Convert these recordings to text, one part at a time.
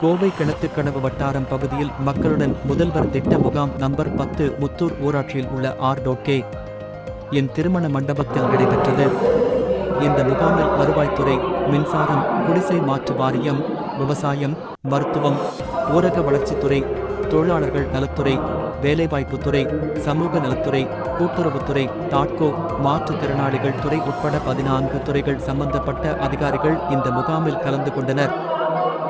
கோவை கிணத்துக்கடவு வட்டாரம் பகுதியில் மக்களுடன் முதல்வர் திட்ட முகாம் நம்பர் பத்து முத்தூர் ஊராட்சியில் உள்ள ஆர் கே. என் திருமண மண்டபத்தில் நடைபெற்றது. இந்த முகாமில் வருவாய்த்துறை மின்சாரம் குடிசை மாற்று வாரியம் விவசாயம் மருத்துவம் ஊரக வளர்ச்சித்துறை தொழிலாளர்கள் நலத்துறை வேலைவாய்ப்புத்துறை சமூக நலத்துறை கூட்டுறவுத்துறை தாட்கோ மாற்றுத்திறனாளிகள் துறை உட்பட பதினான்கு துறைகள் சம்பந்தப்பட்ட அதிகாரிகள் இந்த முகாமில் கலந்து கொண்டனர்.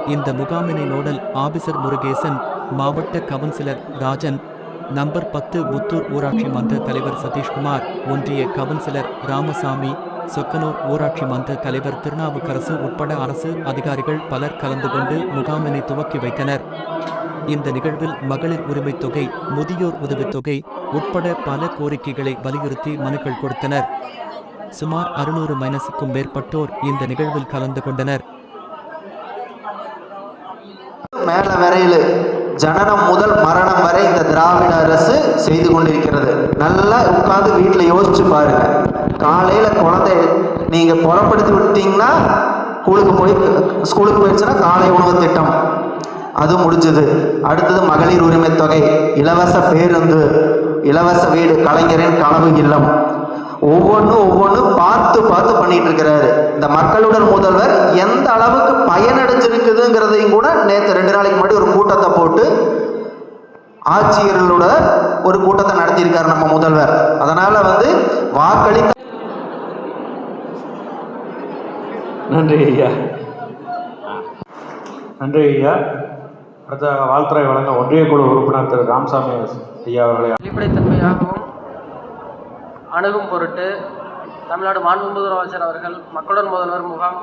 இந்த முகாமினை நோடல் ஆபிசர் முருகேசன் மாவட்ட கவுன்சிலர் ராஜன் நம்பர் பத்து முத்தூர் ஊராட்சி மன்ற தலைவர் சதீஷ்குமார் ஒன்றிய கவுன்சிலர் ராமசாமி சொக்கனூர் ஊராட்சி மன்ற தலைவர் திருநாவுக்கரசு உட்பட அரசு அதிகாரிகள் பலர் கலந்து கொண்டு முகாமினை துவக்கி வைத்தனர். இந்த நிகழ்வில் மகளிர் உரிமைத் தொகை முதியோர் உதவித்தொகை உட்பட பல கோரிக்கைகளை வலியுறுத்தி மனுக்கள் கொடுத்தனர். சுமார் அறுநூறு மைனஸுக்கும் மேற்பட்டோர் இந்த நிகழ்வில் கலந்து கொண்டனர். மேலே வரையில் ஜனனம் முதல் மரணம் வரை இந்த திராவிட அரசு செய்து கொண்டிருக்கிறது. நல்லா உட்காந்து வீட்டில் யோசிச்சு பாருங்க. காலையில் குழந்தை நீங்கள் புறப்படுத்தி விட்டீங்கன்னா ஸ்கூலுக்கு போய் ஸ்கூலுக்கு போயிடுச்சுன்னா காலை உணவு திட்டம். அது முடிஞ்சது. அடுத்தது மகளிர் உரிமை தொகை. இலவச பேருந்து இலவச வீடு கலைஞரின் கனவு இல்லம். ஒவ்வொன்றும் ஒவ்வொன்றும் பார்த்து பார்த்து பண்ணிட்டு இருக்கிறாரு. இந்த மக்களுடன் முதல்வர் எந்த அளவுக்கு பயனடைஞ்சிருக்குதுங்கிறதையும் கூட நேற்று ரெண்டு நாளைக்கு முன்னாடி ஒரு கூட்டத்தை போட்டு ஆட்சியர்களோட ஒரு கூட்டத்தை நடத்தியிருக்காரு நம்ம முதல்வர். அதனால வந்து வாக்களி நன்றி ஐயா. நன்றி ஐயா. அடுத்த வாழ்த்துறை வழங்க ஒன்றிய குழு உறுப்பினர் திரு ராமசாமி ஐயா அவர்களை வெளிப்படைத்தன்மையாகவும் அணுகும் பொருட்டு தமிழ்நாடு மாண்பு முதலமைச்சர் அவர்கள் மக்களுடன் முதல்வர் முகாம்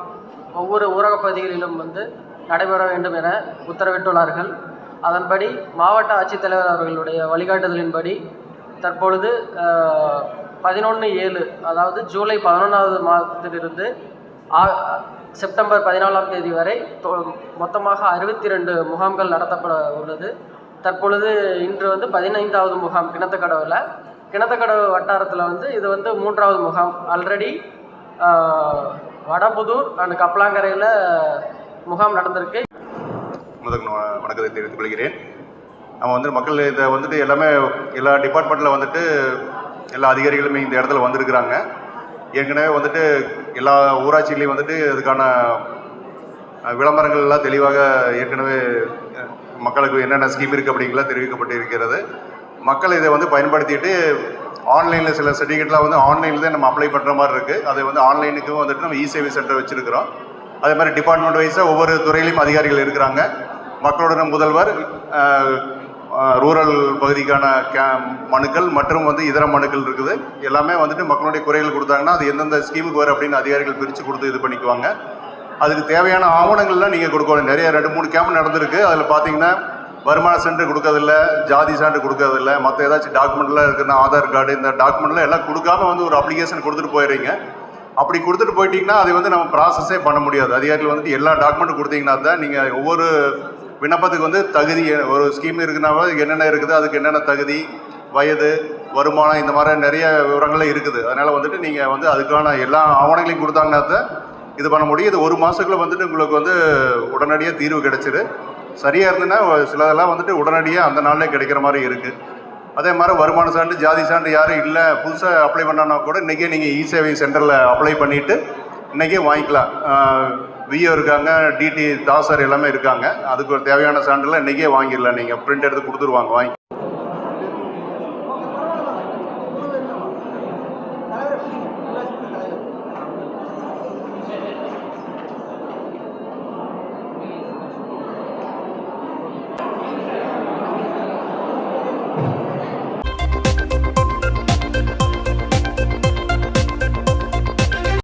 ஒவ்வொரு ஊரகப் பகுதிகளிலும் வந்து நடைபெற வேண்டும் என உத்தரவிட்டுள்ளார்கள். அதன்படி மாவட்ட ஆட்சித்தலைவர் அவர்களுடைய வழிகாட்டுதலின்படி தற்பொழுது பதினொன்று ஏழு அதாவது ஜூலை பதினொன்றாவது மாதத்திலிருந்து ஆ- செப்டம்பர் பதினாலாம் தேதி வரை தொ- மொத்தமாக அறுபத்தி ரெண்டு முகாம்கள் நடத்தப்பட உள்ளது. தற்பொழுது இன்று வந்து பதினைந்தாவது முகாம் கிணத்துக்கடவில். கிணத்துக்கடவு வட்டாரத்தில் வந்து இது வந்து மூன்றாவது முகாம். ஆல்ரெடி வடபுதூர் அண்ட் கப்பலாங்கரையில் முகாம் நடந்திருக்கு. முதல் வணக்கத்தை தெரிவித்துக் கொள்கிறேன். நம்ம வந்து மக்கள் இதை வந்துட்டு எல்லாமே எல்லா டிபார்ட்மெண்ட்டில் வந்துட்டு எல்லா அதிகாரிகளுமே இந்த இடத்துல வந்திருக்கிறாங்க. ஏற்கனவே வந்துட்டு எல்லா ஊராட்சிகளையும் வந்துட்டு அதுக்கான விளம்பரங்கள் எல்லாம் தெளிவாக ஏற்கனவே மக்களுக்கு என்னென்ன ஸ்கீம் இருக்குது அப்படிங்கலாம் தெரிவிக்கப்பட்டு இருக்கிறது மக்கள் இதை வந்து பயன்படுத்திட்டு ஆன்லைனில் சில சர்டிஃபிகேட்லாம் வந்து ஆன்லைனில் தான் நம்ம அப்ளை பண்ணுற மாதிரி இருக்குது அதை வந்து ஆன்லைனுக்கும் வந்துட்டு நம்ம இ சேவை சென்டர் வச்சுருக்கிறோம். அதே மாதிரி டிபார்ட்மெண்ட் வைஸாக ஒவ்வொரு துறையிலையும் அதிகாரிகள் இருக்கிறாங்க. மக்களுடன் முதல்வர் ரூரல் பகுதிக்கான கே மனுக்கள் மற்றும் வந்து இதர மனுக்கள் இருக்குது. எல்லாமே வந்துட்டு மக்களுடைய குறைகள் கொடுத்தாங்கன்னா அது எந்தெந்த ஸ்கீமுக்கு வரும் அப்படின்னு அதிகாரிகள் பிரித்து கொடுத்து இது பண்ணிக்குவாங்க. அதுக்கு தேவையான ஆவணங்கள்லாம் நீங்கள் கொடுக்கணும். நிறைய ரெண்டு மூணு கேம்ப் நடந்திருக்கு. அதில் பார்த்தீங்கன்னா வருமான சான்று கொடுக்கறதில்ல ஜாதி சான்று கொடுக்கறதில்ல மற்ற ஏதாச்சும் டாக்குமெண்ட்லாம் இருக்குன்னா ஆதார் கார்டு இந்த டாக்குமெண்ட்லாம் எல்லாம் கொடுக்காம வந்து ஒரு அப்ளிகேஷன் கொடுத்துட்டு போயிடுறீங்க. அப்படி கொடுத்துட்டு போயிட்டீங்கன்னா அதை வந்து நம்ம ப்ராசஸே பண்ண முடியாது. அதிகாரிகள் வந்துட்டு எல்லா டாக்குமெண்ட்டும் கொடுத்தீங்கன்னா தான் நீங்கள் ஒவ்வொரு விண்ணப்பத்துக்கு வந்து தகுதி ஒரு ஸ்கீம் இருக்குனாவே என்னென்ன இருக்குது அதுக்கு என்னென்ன தகுதி வயது வருமானம் இந்த மாதிரி நிறைய விவரங்கள்லாம் இருக்குது. அதனால் வந்துட்டு நீங்கள் வந்து அதுக்கான எல்லா ஆவணங்களையும் கொடுத்தாங்கன்னா தான் இது பண்ண முடியும். இது ஒரு மாதத்துக்குள்ளே வந்துட்டு உங்களுக்கு வந்து உடனடியாக தீர்வு கிடைச்சிடு சரியாக இருந்ததுன்னா சிலதெல்லாம் வந்துட்டு உடனடியாக அந்த நாள்லேயே கிடைக்கிற மாதிரி இருக்குது அதே மாதிரி வருமான சான்று ஜாதி சான்று யாரும் இல்லை. புதுசாக அப்ளை பண்ணனா கூட இன்றைக்கே நீங்கள் இ சேவை சென்டரில் அப்ளை பண்ணிவிட்டு இன்றைக்கே வாங்கிக்கலாம் விஓ இருக்காங்க டிடி தாசர் எல்லாமே இருக்காங்க. அதுக்கு ஒரு தேவையான சான்றில் இன்றைக்கே வாங்கிடலாம் நீங்கள் பிரிண்ட் எடுத்து கொடுத்துருவாங்க வாங்கி.